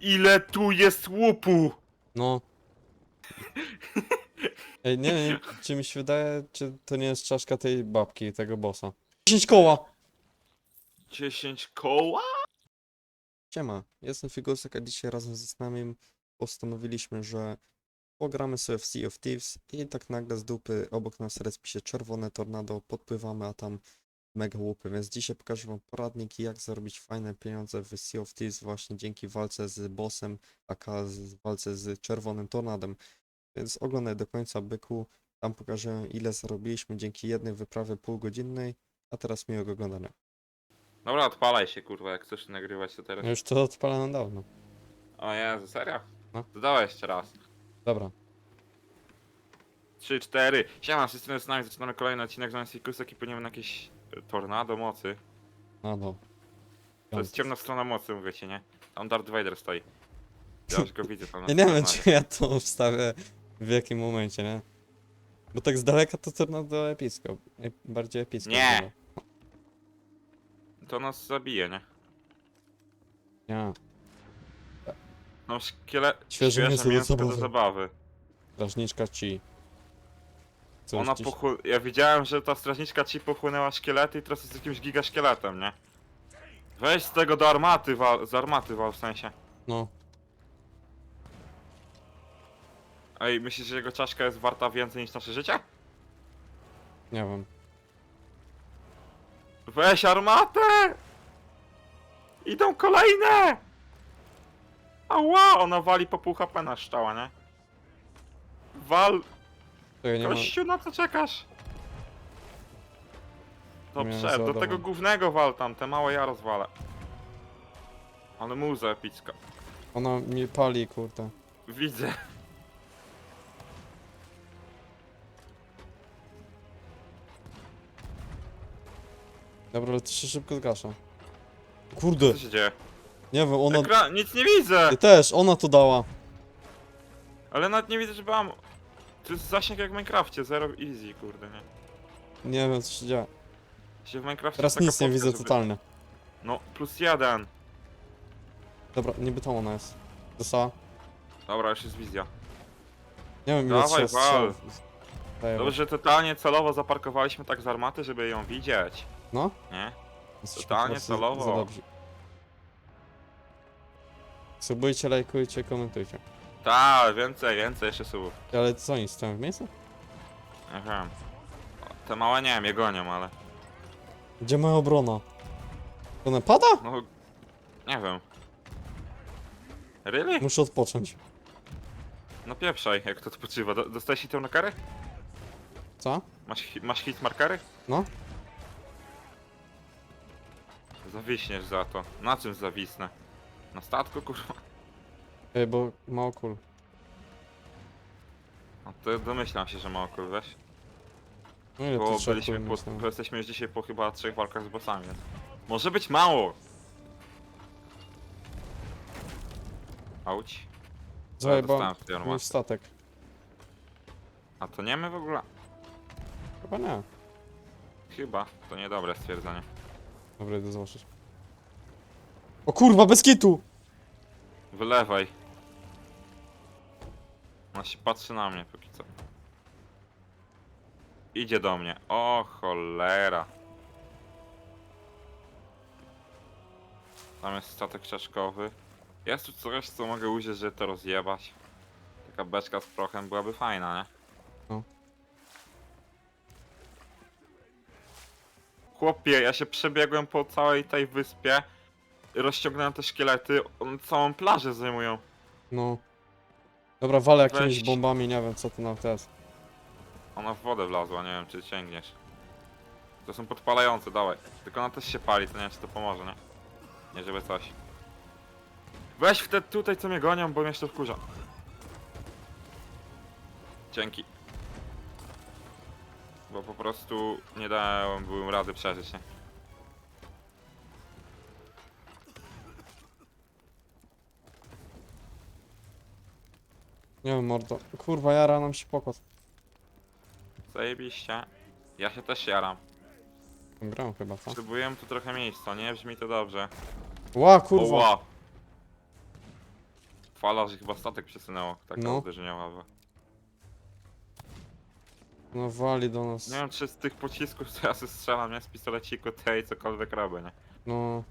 Ile tu jest łupu? No. Ej, nie wiem, czy mi się wydaje, czy to nie jest czaszka tej babki, tego bossa. 10 koła! 10 koła? Siema, jestem Figurek, a dzisiaj razem ze Snamiem postanowiliśmy, że pogramy sobie w Sea of Thieves i tak nagle z dupy obok nas respi się czerwone tornado, podpływamy, a tam mega łupy, więc dzisiaj pokażę wam poradnik jak zarobić fajne pieniądze w Sea of Thieves właśnie dzięki walce z bossem, aka z walce z czerwonym tornadem. Więc oglądaj do końca byku, tam pokażę ile zarobiliśmy dzięki jednej wyprawie półgodzinnej, a teraz miłego oglądania. Dobra, odpalaj się kurwa, jak chcesz nagrywać to teraz. Ja już to odpalam dawno. O Jezu, serio? No. To dawaj jeszcze raz. Dobra. 3, 4. Siema, strony z nami zaczynamy kolejny odcinek z Nancy Kusek i płyniemy na jakieś tornado mocy. A no. To jest ciemna strona mocy, mówię ci, nie? Tam Darth Vader stoi. Ja już go widzę tam. na Ja nie wiem, tornadzie. czy ja to wstawię w jakim momencie, nie? Bo tak z daleka to tornado epicko. e- Bardziej epicko. Nie. To nas zabije, nie? Nie. No szkiele... Świeże mięso do zabawy. zabawy. Strażniczka ci. Co Ona pochł... Ja widziałem, że ta strażniczka ci pochłonęła szkielety i teraz jest jakimś gigaszkieletem, nie? Weź z tego do armaty wal, z armaty wal w sensie. No. Ej, myślisz, że jego czaszka jest warta więcej niż nasze życie? Nie wiem. Weź armatę! Idą kolejne! Ała, ona wali po pół HP na szczała, nie? Wal, To ja nie mam... na co czekasz? Miałem Dobrze, do tego głównego wal tam, te małe ja rozwalę. Ale muza epicka. Ona mi pali, kurde. Widzę. Dobra, ale to się szybko zgasza. Kurde. Co się dzieje? Nie wiem, ona... Ekran, nic nie widzę! Też, ona to dała. Ale nawet nie widzę, żeby mam... To jest zasięg jak w Minecrafcie, zero easy, kurde, nie? Nie wiem, co się dzieje. Się w Minecrafcie Teraz nic nie widzę żeby- totalnie. No, plus jeden. Dobra, niby tam ona jest. Dostała? Dobra, już jest wizja. Nie wiem, ile Dawaj, wal. Dobrze, że totalnie celowo zaparkowaliśmy tak z armaty, żeby ją widzieć. No? Nie? Jesteśmy Totalnie po prostu celowo. Dobrzy. Subujcie, lajkujcie, komentujcie. Tak, więcej, więcej jeszcze słów. Ale co oni stoją w miejscu? Nie wiem. Te małe nie wiem, je gonią, ale... Gdzie moja obrona? Ona pada? No... Nie wiem. Really? Muszę odpocząć. No pieprzaj, jak to odpoczywa. Do, dostałeś hitę na karę? Co? Masz, hi- masz hit markery? No? Zawiśniesz za to. Na czym zawisnę? Na statku, kurwa? Ej, bo mało kul. No to domyślam się, że ma okul, weź. No ile Bo trzeba byliśmy kul po, bo jesteśmy już dzisiaj po chyba trzech walkach z bossami, więc... Może być mało! Auć. Słuchaj, dostałem bo w tej mój statek. A to nie my w ogóle? Chyba nie. Chyba. To niedobre stwierdzenie. Dobra, idę zobaczyć. O kurwa, bez kitu! Wylewaj. On się patrzy na mnie póki co. Idzie do mnie. O cholera. Tam jest statek czaszkowy. Jest tu coś, co mogę użyć, żeby to rozjebać. Taka beczka z prochem byłaby fajna, nie? No. Chłopie, ja się przebiegłem po całej tej wyspie. Rozciągnąłem te szkielety, one całą plażę zajmują. No. Dobra, walę jakimiś Weź. bombami, nie wiem co to nawet jest. Ona w wodę wlazła, nie wiem czy sięgniesz. To są podpalające, dawaj. Tylko ona też się pali, to nie wiem czy to pomoże, nie? Nie żeby coś. Weź w te tutaj co mnie gonią, bo mnie się to wkurza. Dzięki. Bo po prostu nie dałem byłem rady przeżyć, nie? Nie wiem, mordo. Kurwa, jara nam się pokład. Zajebiście. Ja się też jaram. Gram chyba, co? Potrzebuję tu trochę miejsca, nie? Brzmi to dobrze. Ła, kurwa. Oła. Fala, że chyba statek przesunęło. Taka No. uderzeniowa. No wali do nas. Nie wiem, czy z tych pocisków, co ja sobie strzelam, nie? Z pistoleciku tej, cokolwiek robię, nie? No.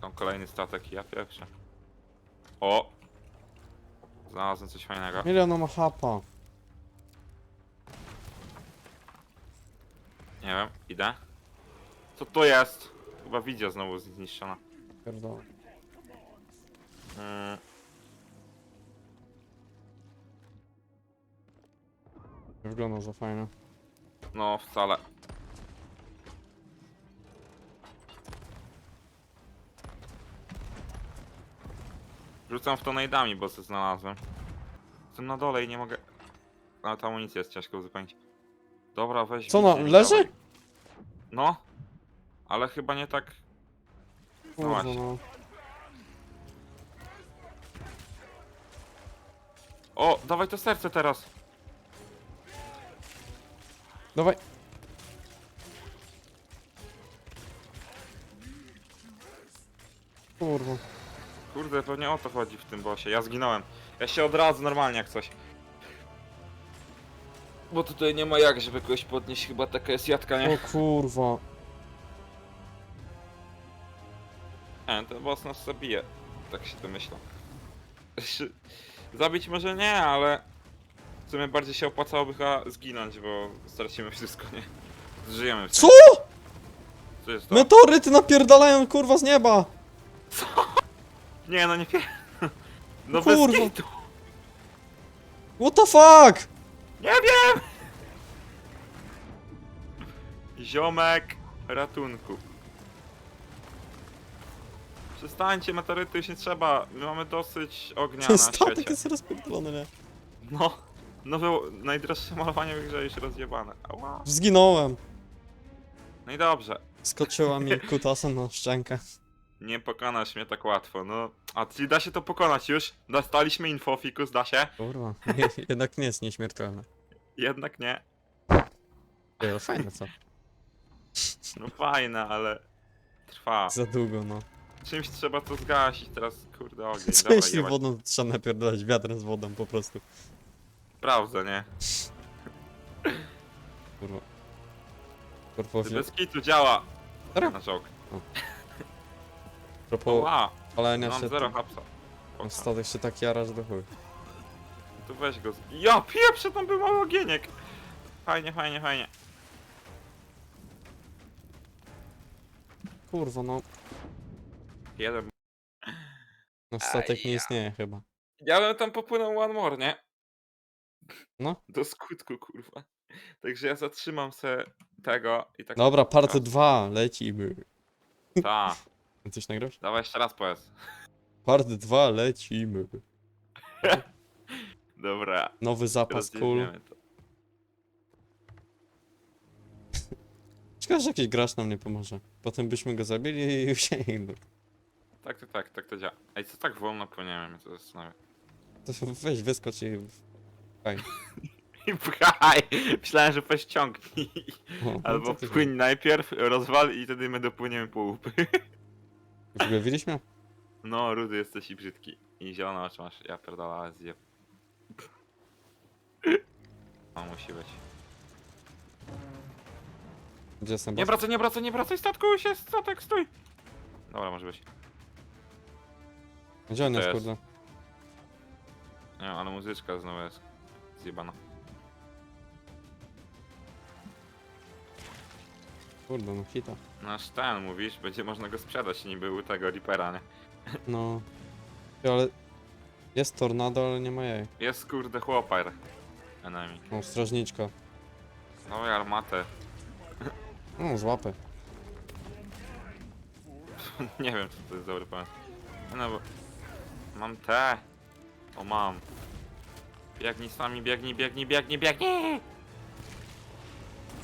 Tam kolejny statek ja pierwszy. O! Znalazłem coś fajnego. Ile ona ma hapa? Nie wiem, idę. Co to jest? Chyba widzia znowu zniszczona. Pierdolę. Mm. Nie wygląda za fajnie. No, wcale. Rzucam w to najdami, bo co znalazłem. Jestem na dole i nie mogę... Ale ta amunicja jest ciężko uzupełnić. Dobra, weź... Co, no, leży? dawaj. No. Ale chyba nie tak... Kurwa właśnie. no. O, dawaj to serce teraz. Dawaj. Kurwa. Kurde, pewnie o to chodzi w tym bosie. Ja zginąłem. Ja się od razu normalnie jak coś. Bo tutaj nie ma jak, żeby kogoś podnieść, chyba taka jest jadka, nie? O kurwa. Nie, ten boss nas zabije. Tak się domyślam. Zabić może nie, ale w sumie bardziej się opłacałoby chyba zginąć, bo stracimy wszystko, nie? Żyjemy w Co? Co jest to? Meteoryty napierdalają kurwa z nieba! Nie, no nie pie... No Kurwa. bez kitu! What the fuck? Nie wiem! Ziomek ratunku. Przestańcie, meteoryty już nie trzeba. My mamy dosyć ognia Ten na statek świecie. jest rozpierdolony, nie? No, nowe, najdroższe malowanie w grze już rozjebane. Ała. Zginąłem. No i dobrze. Skoczyła mi kutasem na szczękę. Nie pokonasz mnie tak łatwo, no. A czyli da się to pokonać już? Dostaliśmy info, Fikus, da się? Kurwa. Nie, jednak nie jest nieśmiertelne. Jednak nie. Ej, ale fajne co? No fajne, ale... Trwa. Za długo, no. Czymś trzeba to zgasić, teraz kurde ogień. Co Dawaj, jeśli jebać. wodą trzeba napierdalać wiatrem z wodą po prostu? Sprawdzę, nie? Kurwa. Propos, Bez kitu działa! Serio? Na. Propos Ła, palenia mam się, zero hapsa. ten statek się tak jara, że do chuj. Tu weź go z... Ja pieprzę, tam był mały ogieniek! Fajnie, fajnie, fajnie. Kurwa, no. Jeden. No statek nie Aja. istnieje chyba. Ja bym tam popłynął one more, nie? No. Do skutku, kurwa. Także ja zatrzymam se tego i tak... Dobra, part 2, lecimy. Ta, Coś nagrasz? dawaj jeszcze raz powiedz. Part 2, lecimy. Dobra, Nowy zapas kul. to. Szkoda, że jakiś gracz nam nie pomoże. Potem byśmy go zabili i usięgli. Tak, tak, tak, tak to działa. Ej, co tak wolno płyniemy, mnie to zastanawia. To weź, wyskocz i... I pchaj! Myślałem, że weź ciągnij. O, no Albo ty płyń najpierw, rozwal i wtedy my dopłyniemy po łupy. Już go widzieliśmy? No, rudy jesteś i brzydki. I zielone oczy masz. Ja pierdolę, zjeb. No, musi być. Gdzie jestem? Nie boss? wracaj, nie wracaj, nie wracaj, statku się, statek, stój! Dobra, może być. Gdzie on To jest, jest. kurde? Nie ale muzyczka znowu jest zjebana. Kurde, no hita. Nasz ten, mówisz, będzie można go sprzedać niby u tego Reapera, nie? No. Ty, Ale... Jest tornado, ale nie ma jej. Jest kurde chłoper. Enemy. O, strażniczka. Dawaj armatę. O, złapę. Nie wiem, czy to jest dobry pomysł. No bo... Mam te. O, mam. Biegnij sami, biegnij, biegnij, biegnij, biegnij!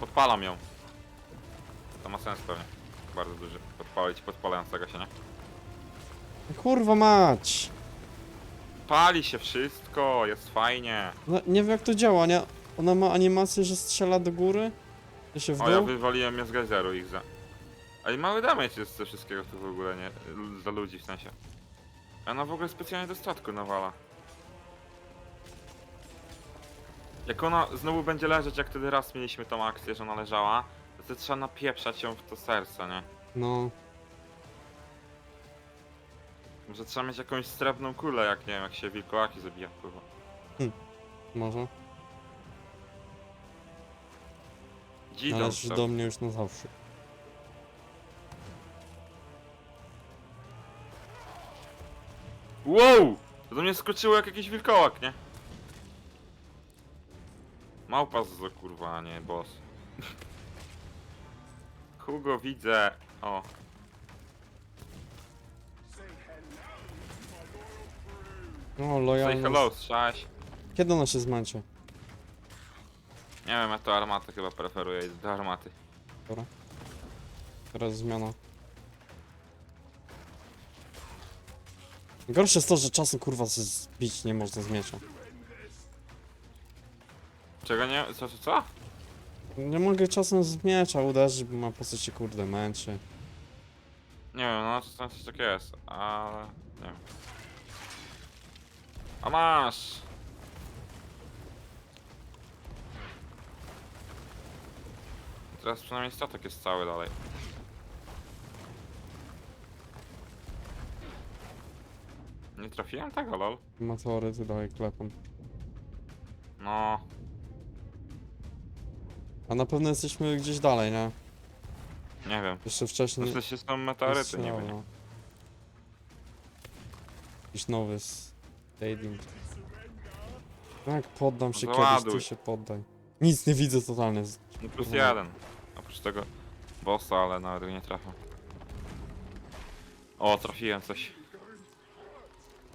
Podpalam ją. To ma sens pewnie. Bardzo duży. Podpalić podpalającego się, nie? Kurwa mać! Pali się wszystko, jest fajnie. No, nie wiem jak to działa, nie? Ona ma animację, że strzela do góry? Ja się w O, ja dół? wywaliłem je z gazeru ich za. Ale mały damage jest ze wszystkiego tu w ogóle, nie? L- Dla ludzi w sensie. Ona w ogóle specjalnie do statku nawala. Jak ona znowu będzie leżeć, jak wtedy raz mieliśmy tą akcję, że ona leżała, to trzeba napieprzać ją w to serce, nie? No, Może trzeba mieć jakąś srebrną kulę, jak nie wiem, jak się wilkołaki zabija, kurwa. może. Dzidą Należysz do mnie już na zawsze. Wow! To do mnie skoczyło jak jakiś wilkołak, nie? Małpa z kurwa, a nie boss. Hugo widzę. O. No, Say lojalność. hello, strzałeś. Kiedy ona się zmęczy? Nie wiem, ja to armatę chyba preferuję idę do armaty. Dobra. Teraz zmiana. Gorsze jest to, że czasem kurwa się zbić nie można z miecza. Czego nie? Co, co, co? Nie mogę czasem z miecza uderzyć, bo ma po prostu się kurde męczy. Nie wiem, no czasem coś takiego jest, ale... nie wiem. A masz! Teraz przynajmniej statek jest cały dalej. Nie trafiłem tego, lol. Motory tu dalej klepą. No, A na pewno jesteśmy gdzieś dalej, nie? nie wiem. Jeszcze wcześniej. Myślę, że są meteoryty niby. strzelało. nie? Jakiś nowy stadium. Tak, poddam się Załaduj. kiedyś, ty się poddaj. Nic nie widzę totalnie. z- No plus jeden. Oprócz tego bossa, ale nawet go nie trafię. O, trafiłem coś.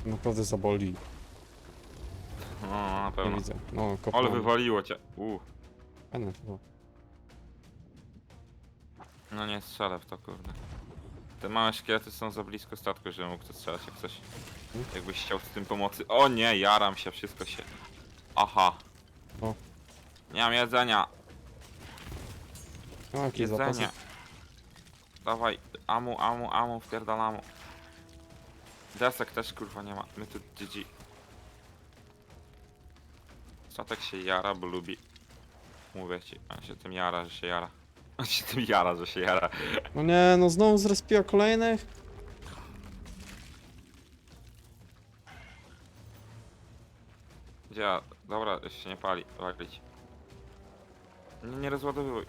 Naprawdę zaboli. No, na Nie pewno. widzę. No, Ale kopnąłem. wywaliło cię. Uh. Fajne to było. No nie strzelę w to, kurde. Te małe szkielety są za blisko statku, żebym mógł to strzelać jak coś. Hmm? Jakbyś chciał z tym pomocy. O nie, jaram się, wszystko się. Aha. O. Nie mam jedzenia. No, jakieś zapasy. Jedzenie. Dawaj, amu, amu, amu, wpierdalamu. Desek też kurwa nie ma. My tu GG. Statek się jara, bo lubi. Mówię ci, on się tym jara, że się jara. On się tym jara, że się jara. No nie, no znowu zrespiła kolejnych? Gdzie ja? Dobra, jeszcze się nie pali, walić. Nie, nie rozładowuj.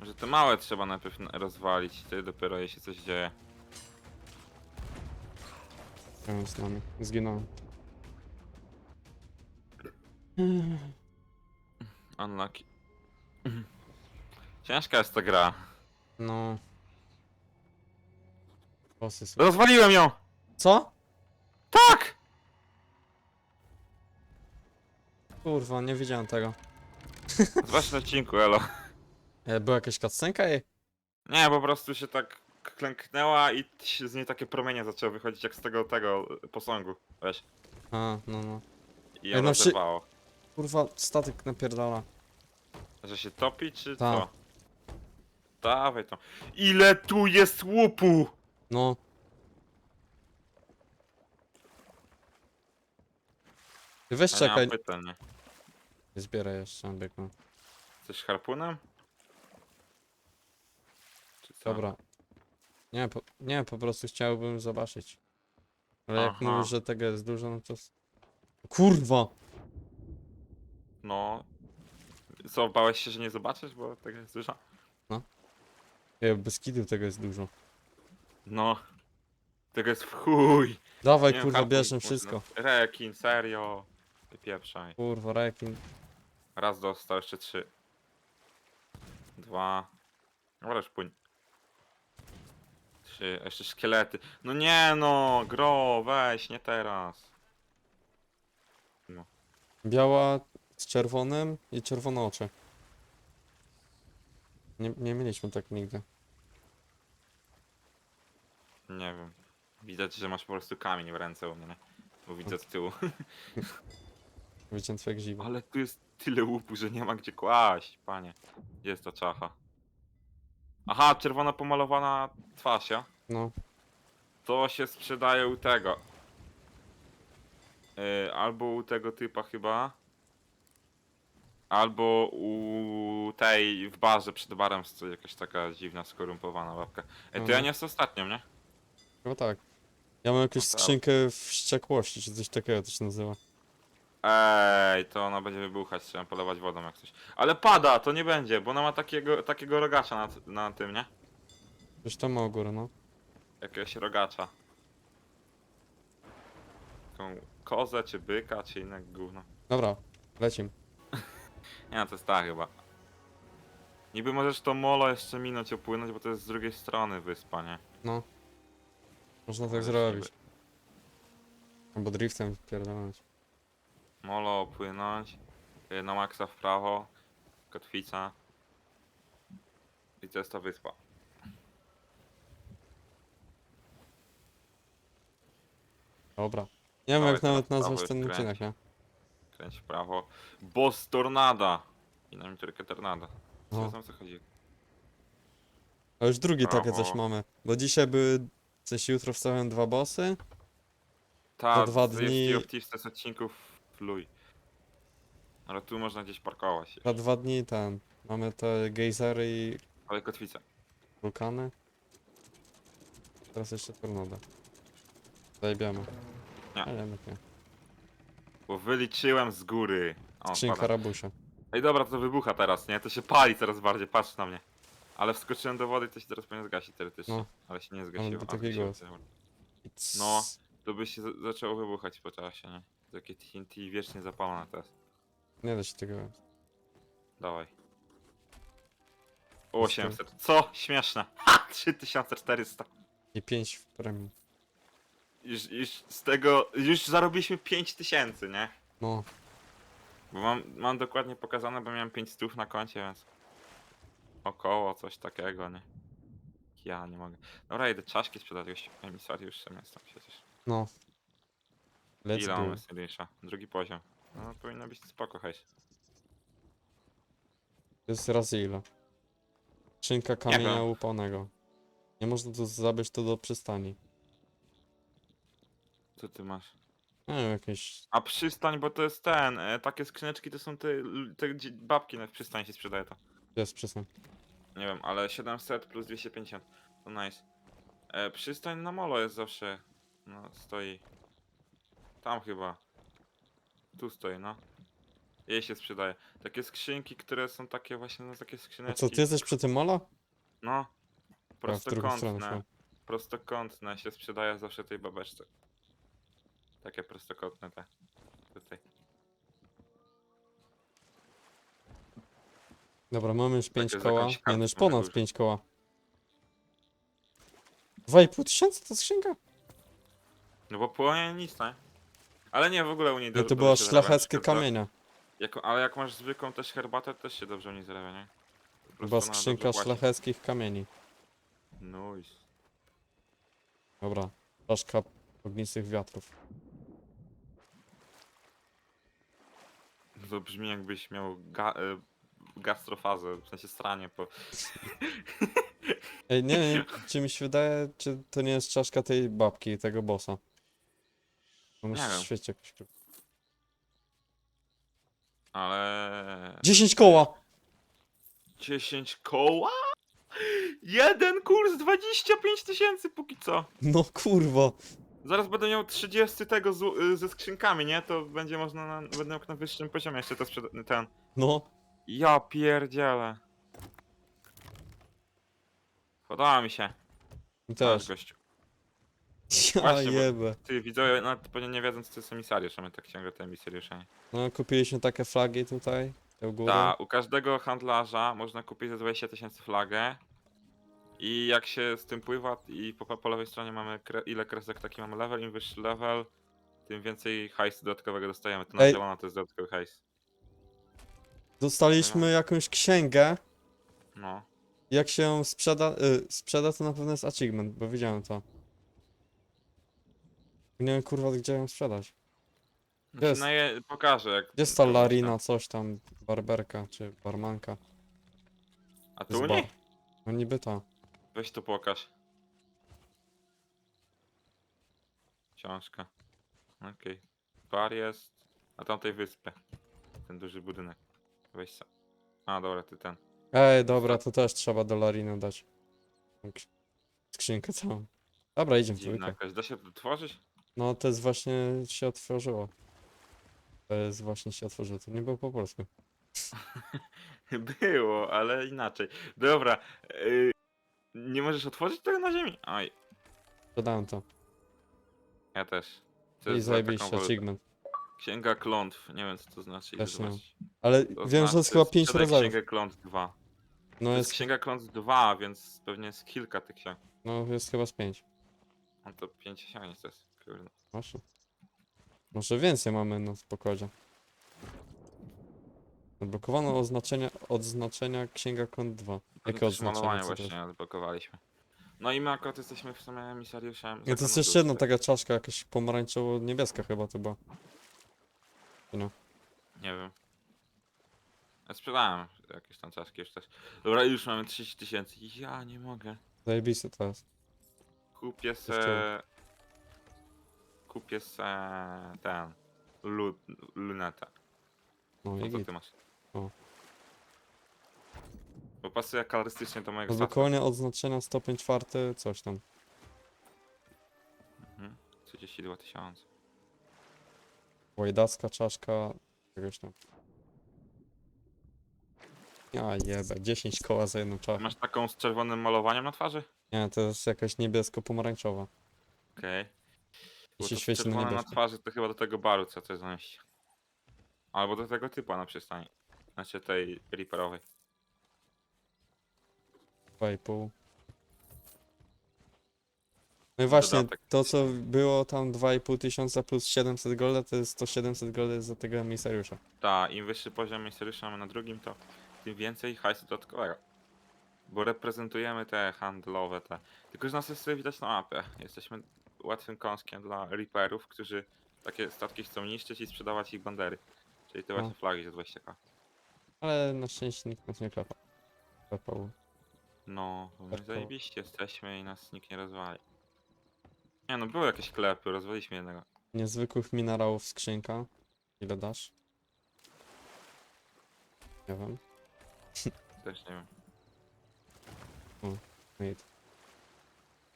Może te małe trzeba najpierw na- rozwalić, wtedy dopiero jej się coś dzieje. Ja z nami. Zginąłem. Unlucky. Ciężka jest ta gra. No. Bossy są. Rozwaliłem ją! Co? Tak! Kurwa, nie widziałem tego. Zobacz na odcinku, elo. E, była jakaś cutscenka jej? Nie, po prostu się tak klęknęła i się z niej takie promienie zaczęły wychodzić jak z tego, tego posągu. Weź. A, no no. I ją Ej, no rozerwało. Kurwa, statek napierdala. Że się topi, czy Ta. co? Dawaj to. Ile tu jest łupu! No. Ty weź Ja czekaj. mam nie? Zbieraj jeszcze, byku. Coś harpunem? Czy co? Dobra. Nie, po, nie, po prostu chciałbym zobaczyć. Ale jak Aha. mówisz, że tego jest dużo, no to... s- Kurwa! No. Co, bałeś się, że nie zobaczysz, bo tego jest dużo? Nie, bez kidu tego jest dużo. No. Tego jest w chuj. Dawaj, Nie kurwa, bierzmy można- wszystko. Rekin, serio. Wypieprzaj. Kurwa, rekin. Raz dostał, jeszcze trzy. Dwa. Dobra, już płyń. Trzy, a jeszcze szkielety. No nie no, gro, weź, nie teraz. Biała z czerwonym i czerwone oczy. Nie, nie mieliśmy tak nigdy. Nie wiem. Widać, że masz po prostu kamień w ręce u mnie, nie? Bo widzę z tyłu. Wyciętwe grzyby. Ale tu jest tyle łupu, że nie ma gdzie kłaść, panie. Gdzie jest ta czacha? Aha, czerwona pomalowana twarz, ja? No, To się sprzedaje u tego. Yy, albo u tego typa chyba. Albo u tej w barze przed barem stoi jakaś taka dziwna, skorumpowana babka. Ej, to ja Mhm. nie jest ostatnio, nie? chyba tak. Ja mam jakąś No tak. skrzynkę wściekłości, czy coś takiego to się nazywa. Ej, to ona będzie wybuchać, trzeba polewać wodą jak coś. Ale pada, to nie będzie, bo ona ma takiego, takiego rogacza na, na tym, nie? Coś tam ma u góry, no. Jakiegoś rogacza. Taką kozę, czy byka, czy inne gówno. Dobra, lecim. Nie, no to jest ta chyba. Niby możesz to molo jeszcze minąć, opłynąć, bo to jest z drugiej strony wyspa, nie? No. Można tak zrobić. Albo driftem pierdolnąć. Molo opłynąć, y, na maksa w prawo, kotwica. I to jest ta wyspa. Dobra. Nie wiem Dawaj jak teraz nawet prawo nazwać już ten kręć. odcinek, nie? Kręć w prawo. Boss Tornada! I na miniaturkę Tornada. Co No. jest o co chodzi? A już drugi takie coś mamy. Bo dzisiaj były, w sensie jutro wstawiam dwa bossy. Ta, Za dwa z dni- to jest odcinków fluj. Ale tu można gdzieś parkować. Za dwa dni ten. Mamy te gejzery i Ale kotwica. wulkany. Teraz jeszcze tornado. Zajebiamy. Nie. Wiem jak nie. Bo wyliczyłem z góry. O, Skrzynka rabusia. Ej dobra, to wybucha teraz, nie? To się pali coraz bardziej, patrz na mnie. Ale wskoczyłem do wody, to się teraz powinien zgasić teoretycznie. No. Ale się nie zgasiło. był A, taki się głos. zgasiło. I cs- No. To by się za- zaczęło wybuchać po czasie, nie? Takie TNT wiecznie zapalone teraz. Nie da się tego. Dawaj. O, 800. Co? Śmieszne. Ha! 3400. I 5 w premium. Już, już z tego, już zarobiliśmy 5000, nie? No. Bo mam, mam dokładnie pokazane, bo miałem 5 stów na koncie, więc... Około coś takiego, nie? Ja nie mogę. Dobra, idę czaszki sprzedać, gościu. Emisariuszem jestem przecież. No. Let's Ile go. mamy Syrisza? Drugi poziom. No, powinno być spoko, hejs. To jest razy ile? Skrzynka kamienia łupanego. Nie można tu zabrać to do przystani. Co ty masz? Nie wiem, jakieś... A przystań, bo to jest ten, e, takie skrzyneczki to są te, te gdzie babki na przystań się sprzedaje to. Gdzie jest przystań? Nie wiem, ale 700 plus 250. To nice. E, przystań na molo jest zawsze. No, stoi. Tam chyba. Tu stoi, no. Jej się sprzedaje. Takie skrzynki, które są takie właśnie, no takie A skrzyneczki. co, ty jesteś przy tym mola? No. Ja w drugą stronę Prostokątne. Prostokątne się sprzedaje zawsze tej babeczce. Takie prostokątne te. Tutaj. Dobra, mamy już 5 jest koła. jakąś Nie, no już ponad górze. 5 koła. 2,5 tysiąca to skrzynka? No bo płonie nic, nie? Ale nie, w ogóle u niej Nie, do- to była się zarabia, szlacheckie kamienia. Jak, ale jak masz zwykłą też herbatę, też się dobrze u niej zarabia, nie? Po prostu Była ona skrzynka dobrze płaci. szlacheckich kamieni. Nice. Dobra, flaszka ognistych wiatrów. To brzmi jakbyś miał ga y, gastrofazę, w sensie stranie po... Ej, nie wiem, czy mi się wydaje, czy to nie jest czaszka tej babki, tego bossa. Jest w wiem. świecie jakoś. kru- Ale... 10 koła! 10 koła? Jeden kurs 25 tysięcy póki co. No kurwa. Zaraz będę miał 30 tego z, y, ze skrzynkami, nie? To będzie można na, będę miał na wyższym poziomie jeszcze to sprzeda- ten. No. Ja pierdzielę. Podoba mi się. I Masz, też. gościu. Ja Właśnie, bo- jebę. Ty widzowie nawet pewnie nie wiedzą co to jest emisariusz, a my tak ciągle te emisariusze. No, kupiliśmy takie flagi tutaj. Te u góry. Ta, u każdego handlarza można kupić za 20 tysięcy flagę. I jak się z tym pływa i po, po lewej stronie mamy kre, ile kresek taki mamy level, im wyższy level, tym więcej hajsu dodatkowego dostajemy. To na Ej. zielono to jest dodatkowy hajs. Dostaliśmy jakąś księgę. No. Jak się ją sprzeda, y, sprzeda, to na pewno jest achievement, bo widziałem to. Nie wiem kurwa, gdzie ją sprzedać. Znaczy, Jest. no je, pokażę jak... Gdzie jest ta Larina, coś tam, barberka czy barmanka? A jest tu bar. nie? No niby to. Weź tu pokaż. Książka. Okej. Bar jest na tamtej wyspie. Ten duży budynek. Weź sam. A, dobra, ty ten. Ej, dobra, to też trzeba dolarino dać. Tak. Skrzynkę całą. Dobra, idziemy Dziwna dwójkę. jakaś. Da się to tworzyć? No to jest właśnie się otworzyło. To jest właśnie się otworzyło. To nie było po polsku. Było, ale inaczej. Dobra. Yy, nie możesz otworzyć tego na ziemi? Oj, Dodałem to. ja też. To I jest za taką zajebiście, walutę. achievement. Księga klątw. Nie wiem co to znaczy. Też nie zobaczyć. Ale To wiem, że jest chyba znaczy, 5 czytaj rodzajów. Księgę klątw 2. No To jest jest, księga klątw 2, więc pewnie jest kilka tych ksiąg. no jest chyba z 5. No to 5 ksiąg to jest. Kurde. Masz? Może więcej mamy na pokładzie. Odblokowano oznaczenia, odznaczenia Księga Kont 2. Pewnie Jakie odznaczenia? malowanie Co to właśnie odblokowaliśmy. No i my akurat jesteśmy w sumie emisariuszem. Nie, to jest jeszcze jedna taka czaszka, jakaś pomarańczowo-niebieska chyba to była. Nie wiem. Ja sprzedałem jakieś tam czaszki już też. Dobra, już mamy 30 tysięcy. Ja nie mogę. Zajebiste to jest. Kupię se... Jeszcze- Kupię se... ten... Lu... Lunetę. No i No co git. ty masz? O. Bo pasuje kolorystycznie do mojego statu. Odblokowanie odznaczenia stopień czwarty, coś tam. Mhm. 32 tysiące. Łojdacka czaszka, czegoś tam. Ja jebę, 10 koła za jedną czaszkę. Masz taką z czerwonym malowaniem na twarzy? Nie, to jest jakaś niebiesko-pomarańczowa. Okej. I się to świeci na czerwone na niebiesko. twarzy to chyba do tego baru co chcesz zanieść. Albo do tego typa na przystani. Znaczy tej Reaperowej. 2,5. No i właśnie, Dodatek. to co było tam 2,5 tysiąca plus 700 golda, to jest to 700 golda za tego emisariusza. Tak, im wyższy poziom misteriusza mamy na drugim, to tym więcej hajsu dodatkowego. Bo reprezentujemy te handlowe, te. Tylko, że nas jest sobie widać na mapie. Jesteśmy łatwym kąskiem dla Reaperów, którzy takie statki chcą niszczyć i sprzedawać ich bandery. Czyli te No. właśnie flagi za 20k. Ale na szczęście nikt nas nie klepał. Klepał. No, my Tak to- zajebiście jesteśmy i nas nikt nie rozwali. Nie no, były jakieś klepy, rozwaliliśmy jednego. Niezwykłych minerałów skrzynka. Ile dasz? Nie wiem. Też nie wiem. Wait.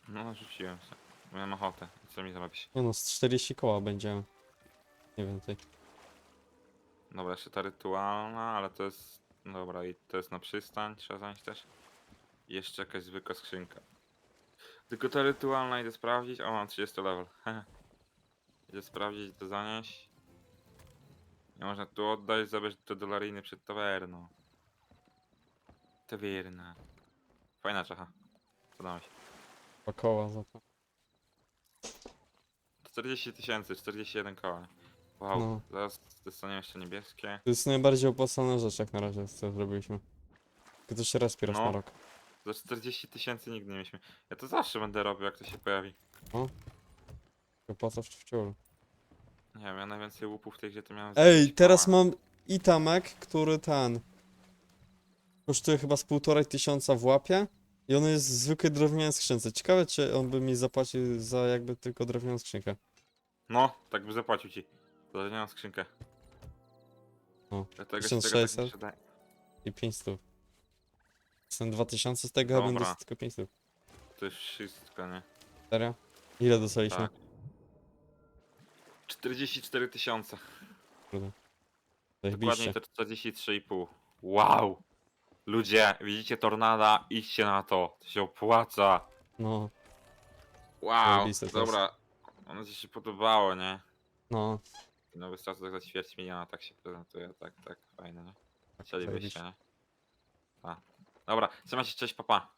No, rzuciłem się. Miałem ochotę. Co mi zrobić? Nie no, z 40 koła będzie. Nie więcej. Dobra, jeszcze ta rytualna, ale to jest... Dobra, i to jest na przystań, trzeba zanieść też. I jeszcze jakaś zwykła skrzynka. Tylko ta rytualna idę sprawdzić. O, mam 30 level. idę sprawdzić, to zanieść. Nie można tu oddać, zabierz te dolariny przed tawerną. Tawerna. Fajna czacha. Się. Dwa koła za to. 40 tysięcy, 41 koła. Wow, No. zaraz dostaniemy jeszcze niebieskie. To jest najbardziej opłacalna rzecz jak na razie, co zrobiliśmy. Tylko to się raz No. na rok. Za 40 tysięcy nigdy nie mieliśmy. Ja to zawsze będę robił, jak to się pojawi. Opłacasz w ciulu. Nie wiem, ja najwięcej łupów w tej grze to miałem Ej, teraz mała. mam itamek, który ten kosztuje chyba z półtorej tysiąca w łapie i on jest w zwykłej drewnianej skrzynce. Ciekawe, czy on by mi zapłacił za jakby tylko drewnianą skrzynkę. No, tak by zapłacił ci. To nie mam skrzynkę. O, Dlatego się tego tak 1600? nie sprzedaje. I 500. Jestem 2000 z tego, a będę tylko 500. To jest wszystko, nie? Serio? Ile dostaliśmy? Tak. 44 tysiące. Kurde. Dokładnie to 43,5. Wow! Ludzie, widzicie tornada? Idźcie na to. To się opłaca. No, Wow, Zajebiste to jest. dobra. Ono ci się podobało, nie? no. Nowy status za ćwierć miliona tak się prezentuje, tak, tak, fajne, nie? Tak, Chcielibyście, nie? A. Dobra, trzymajcie, cześć, papa.